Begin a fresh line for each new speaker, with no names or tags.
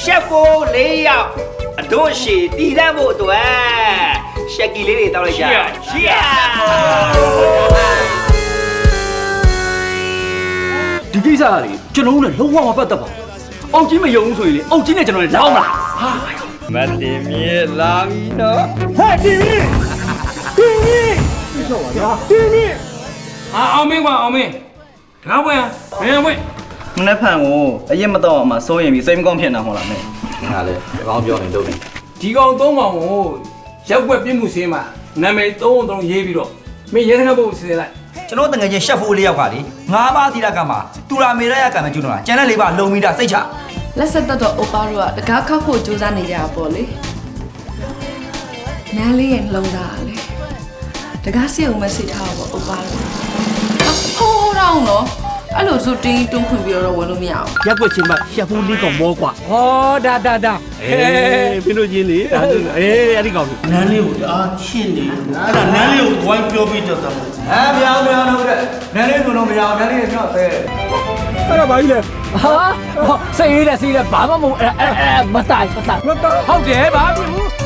ရှက်ဖို့လေးယောက်အတို့ရှည်တည်တတ်ဖို့အတွက်ရှက်ကီလေးတွေတောက်လိုက်ကြရှီယာ
ဒီကိစ္စကလေကျွန်တော်တို့လည်းလုံးဝမပတ်သက်ပါဘူး။အောက်ကြီးမယုံဘူးဆိုရင်လေအောက်ကြီးနဲ့ကျွန်တော်လည်းလောင်းမလား။ဟာ
မတင်မြေလာပြီနော်
အာအောင်မင်းကွာအောင်မင်းတကားပွဲဘယ်ပွဲ
မ နေ့ဖန်ကိုအရင်မတော့အမှစိုးရင်ပြီးစိတ်မကောင်းဖြစ်နေမှာလားမင်း
ငါလည်းအကောင်းပြောနေတော့ပြီ
ဒီကောင်သုံးကောင်ကိုရက်ွက်ပြင်းမှုစင်းမှာနာမည်သုံးသုံးရေးပြီးတော့မင်းရဲစခန်းဘုတ်စီစဉ်လိုက်
ကျွန်တော်တငယ်ချင်းရှက်ဖိုးလေးယောက်ကလေငါးပါးသီလကမှာတူရာမေရရကံပဲကျွန်းတော့ကျန်တဲ့လေးပါလုံပြီးတာစိတ်ချ
လက်ဆက်သက်တော့အိုပါတို့ကတကားခောက်ဖို့ကြိုးစားနေကြတာပေါ့လေနန်းလေးရဲ့နှလုံးသားကလေတကားစီအောင်မစိတ်ထားပါအိုပါတို့ဟိုးတော့နော် အဲ့လိုဆိုတင်းတွန်းခွင့်ပြီးတော့ဝင်လို့မရဘူး
ရက်ွက်ချင်းမရှက်ဖူးလေးကောင်မောကွာ
ဟောဒါဒါဒါ
အေးပြင်းလို့ချင်းလေဒါဆိုအေးအဲ့ဒီကောင်လေ
နန်းလေးကိုတအားချစ်နေတယ်အဲ့ဒါနန်းလေးကိုဝိုင်းပြောပြီးတော့တာပေါ့
အဲမရဘူးမရဘူးတဲ့နန်းလေးဆိုတော့မရဘူးနန်းလေးကတော့ပဲ
အဲ့ဒါဘာကြီးလဲ
ဟာစိတ်ရေးတဲ့စိတ်ရေးတဲ့ဘာမှမဟုတ်အဲ့အဲ့မတိုင်မတိုင်ဟုတ်တယ်ဘာဖြစ်ဘူး